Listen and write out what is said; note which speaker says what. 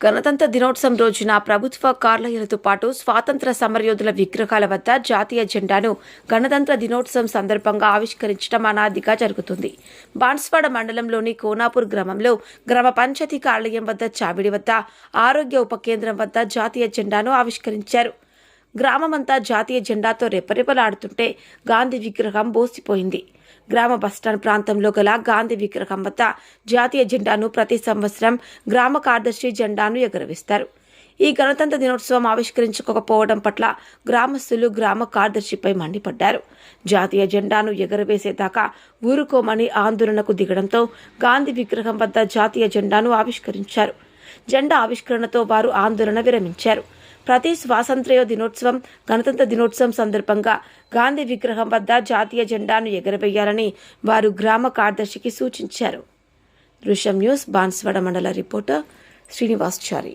Speaker 1: గణతంత్ర దినోత్సవం రోజున ప్రభుత్వ కార్యాలయాలతో పాటు స్వాతంత్ర సమరయోధుల విగ్రహాల వద్ద జాతీయ జెండాను గణతంత్ర దినోత్సవం సందర్భంగా ఆవిష్కరించడం అనాదిగా జరుగుతుంది. బాన్స్వాడ మండలంలోని కోనాపూర్ గ్రామంలో గ్రామ పంచాయతీ కార్యాలయం వద్ద చావిడి వద్ద ఆరోగ్య ఉప కేంద్రం వద్ద జాతీయ జెండాను ఆవిష్కరించారు. గ్రామమంతా జాతీయ జెండాతో రెపరెపలాడుతుంటే గాంధీ విగ్రహం బోసిపోయింది. గ్రామ బస్టాండ్ ప్రాంతంలో గల గాంధీ విగ్రహం వద్ద జాతీయ జెండాను ప్రతి సంవత్సరం గ్రామ కార్యదర్శి జెండాను ఎగురవేస్తారు. ఈ గణతంత్ర దినోత్సవం ఆవిష్కరించుకోకపోవడం పట్ల గ్రామస్తులు గ్రామ కార్యదర్శిపై మండిపడ్డారు. జాతీయ జెండాను ఎగరవేసేదాకా ఊరుకోమని ఆందోళనకు దిగడంతో గాంధీ విగ్రహం వద్ద జాతీయ జెండాను ఆవిష్కరించారు. జెండా ఆవిష్కరణతో వారు ఆందోళన విరమించారు. ప్రతి స్వాతంత్ర్య దినోత్సవం గణతంత్ర దినోత్సవం సందర్భంగా గాంధీ విగ్రహం వద్ద జాతీయ జెండాను ఎగరవేయాలని వారు గ్రామ కార్యదర్శికి సూచించారు. దృశ్యం న్యూస్ బాన్స్వాడ మండల రిపోర్టర్ శ్రీనివాస్చారి.